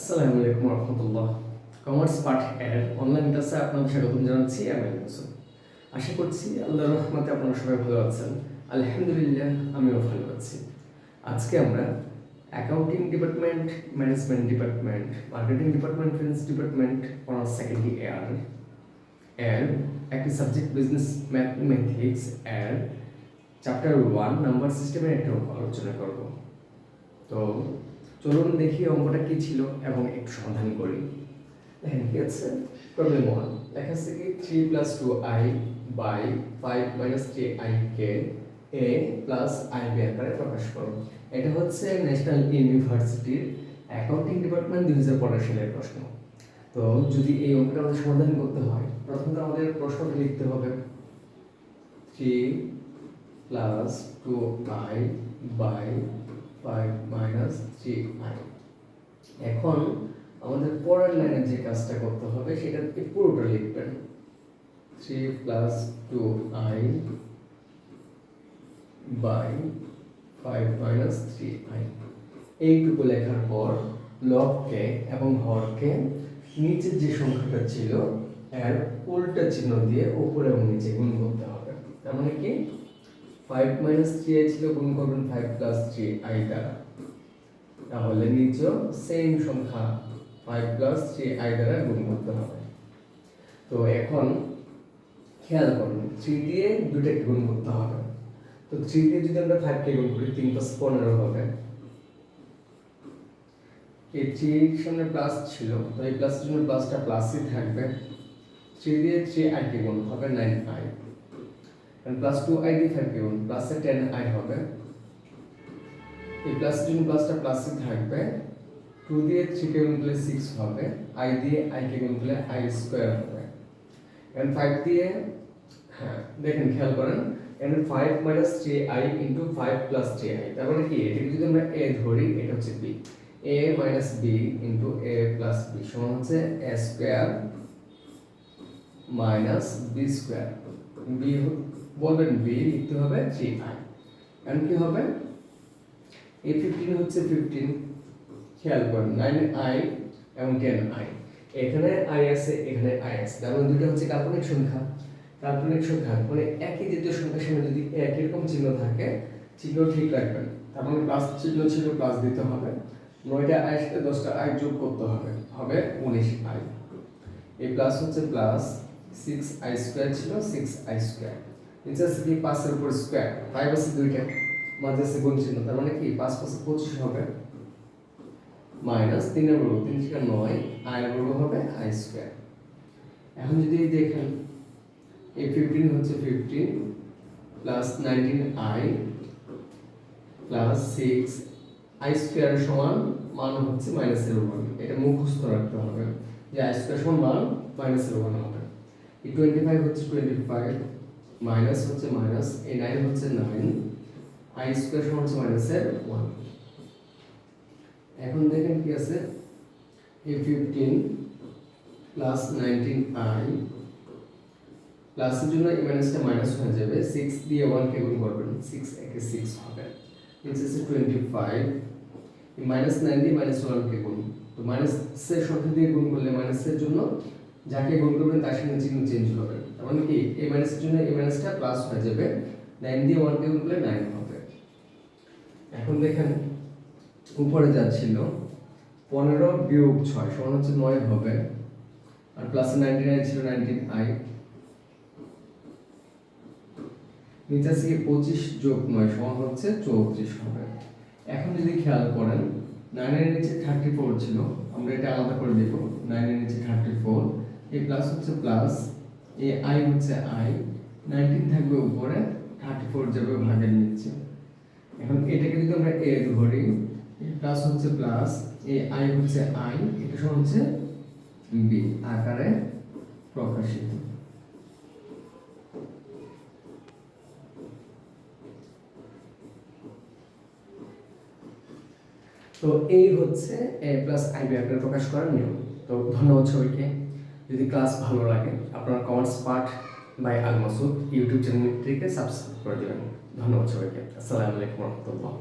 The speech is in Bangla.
আসসালামু আলাইকুম রহমতুল্লাহ কমার্স পাঠ এর অনলাইন ক্লাসে আপনাদের স্বাগতম জানাচ্ছি, আমি হোসেন আশা করছি আল্লাহর রহমতে আপনারা সবাই ভালো আছেন। আলহামদুলিল্লাহ, আমিও ভালো আছি। আজকে আমরা accounting department management department marketing department finance department honours second year এর একটি সাবজেক্ট বিজনেস ম্যাথমেটিক্স এর চ্যাপ্টার ওয়ান নাম্বার সিস্টেমের একটা আলোচনা করব। তো চলুন দেখি অঙ্কটা কি ছিল এবং একটু সমাধান করি। দেখেন কি আছে? প্রবলেম ওয়ান কি? Three plus two I by five three I K A plus প্রকাশ করো। এটা হচ্ছে ন্যাশনাল ইউনিভার্সিটির অ্যাকাউন্টিং ডিপার্টমেন্ট দুই হাজার পনেরো সালের প্রশ্ন। তো যদি এই অঙ্কটা আমাদের সমাধান করতে হয়, প্রথমত আমাদের প্রশ্নটা লিখতে হবে। Three plus two I by minus three I এখন আমাদের পরের লাইনে যে কাজটা করতে হবে সেটা পুরোটা লিখবেন। Three plus two I by five minus three I. এইটুকু লেখার পর লবকে এবং হরকে নিচের যে সংখ্যাটা ছিল, এর উল্টা চিহ্ন দিয়ে উপরে এবং নিচে গুণ করতে হবে। তার মানে কি? ফাইভ মাইনাস থ্রি আই ছিল গুণ করবেন ফাইভ প্লাস থ্রি আই দ্বারা। তাহলে নিচেও সেম সংখ্যা ফাইভ প্লাস থ্রি আই দ্বারা গুণ করতে হবে। তো এখন খেয়াল করুন থ্রি দিয়ে দুটাকে গুণ করতে হবে। তো থ্রি দিয়ে যদি আমরা ফাইভকে গুণ করি, তিন প্লাস পনেরো হবে। এই থ্রির সামনে প্লাস ছিল, তো এই প্লাসের জন্য প্লাসটা প্লাসই থাকবে। থ্রি দিয়ে থ্রি আইকে গুণ হবে nine I plus two I five গুণ প্লাসে টেন আই হবে। এই প্লাস জন্য প্লাসটা প্লাসই থাকবে। টু দিয়ে থ্রি কে গুণ করলে সিক্স হবে। আই দিয়ে আই কে গুণ করলে আই স্কোয়ার হবে। এন্ড ফাইভ দিয়ে হ্যাঁ দেখেন, খেয়াল করেন। And five minus three I into five plus three I তার মানে কি? এটাকে যদি আমরা এ ধরি, এটা হচ্ছে B A minus B into A plus B সমান হচ্ছে A square minus B square B বলবেন বি লিখতে হবে থ্রি আই কারণ কি হবে? এই ফিফটিন হচ্ছে ফিফটিন খেয়াল করুন নাইন আই এবং টেন আই এখানে আই আছে, এখানে আই আছে। তার মানে দুটো হচ্ছে কাল্পনিক সংখ্যা। কাল্পনিক সংখ্যা মানে একই দ্বিতীয় সংখ্যার সামনে যদি একই রকম চিহ্ন থাকে, চিহ্ন ঠিক রাখবেন। তার মানে প্লাস চিহ্ন ছিল প্লাস দিতে হবে। নয়টা আই সাথে দশটা আই যোগ করতে হবে হবে উনিশ আই এই প্লাস হচ্ছে প্লাস সিক্স আই স্কোয়ার ছিল সিক্স আই স্কোয়ার নিচে আছে পাঁচের উপর স্কোয়ার ফাইভ আছে দুইটা মাঝে আছে গুণ চিহ্ন তার মানে কি পাঁচ পাঁচে পঁচিশ হবে মাইনাস তিনের বর্গ তিন থেকে নয় আয়ের বর্গ হবে আই স্কোয়ার এখন যদি দেখেন, এই ফিফটিন হচ্ছে fifteen plus nineteen I plus six I square সমান মান হচ্ছে মাইনাসের উপর এটা মুখস্থ রাখতে হবে। যে আই স্কোয়ার সমান মান মাইনাসের উপর হবে। এই টোয়েন্টি ফাইভ হচ্ছে টোয়েন্টি ফাইভ মাইনাস হচ্ছে মাইনাস এই নাইন হচ্ছে নাইন আই স্কোয়ার সমান হচ্ছে মাইনাসের ওয়ান এখন দেখেন কি আছে? এই ফিফটিন প্লাস নাইনটিন আই প্লাসের জন্য এই মাইনাসটা মাইনাস হয়ে যাবে। সিক্স দিয়ে ওয়ানকে গুণ করবেন। সিক্স একে সিক্স হবে। নিচে আছে টোয়েন্টি ফাইভ মাইনাস নাইন দিয়ে মাইনাস ওয়ানকে গুণ। তো মাইনাসের সংখ্যা দিয়ে গুণ করলে মাইনাসের জন্য যাকে গুণ করবেন তার সঙ্গে চিহ্ন চেঞ্জ হবে। তার মানে কি এই মাইনাসের জন্য এই মাইনাসটা প্লাস হয়ে যাবে। নাইন দিয়ে ওয়ানকে গুণ করলে নাইন হবে। এখন দেখেন, উপরে যাচ্ছিল। পনেরো বিয়োগ ছয় সমান হচ্ছে নয় হবে। আর প্লাস নাইনটি নাইন ছিল নাইনটিন আই নিচে আছে কি পঁচিশ যোগ নয় সমান হচ্ছে চৌত্রিশ হবে। এখন যদি খেয়াল করেন নাইনের নিচে থার্টি ফোর ছিল। আমরা এটা আলাদা করে দেবো নাইনের নিচে থার্টি ফোর এই প্লাস হচ্ছে প্লাস এ আই হচ্ছে আই নাইনটিন থাকবে উপরে থার্টি ফোর যাবে ভাগের নিচে। এখন এটাকে যদি আমরা এ ধরি প্লাস হচ্ছে প্লাস এ আই হচ্ছে আই এটা সমান হচ্ছে বি আকারে প্রকাশিত। তো এই হচ্ছে এ প্লাস আইবি আকারে প্রকাশ করার নিয়ম। তো ধন্যবাদ সবাইকে। যদি ক্লাস ভালো লাগে, আপনার কমার্স পাঠ বাই আল মাসুদ, ইউটিউব চ্যানেলটিকে সাবস্ক্রাইব করে দেবেন। ধন্যবাদ সবাইকে। আসসালামু আলাইকুম রহমতুল্লাহ।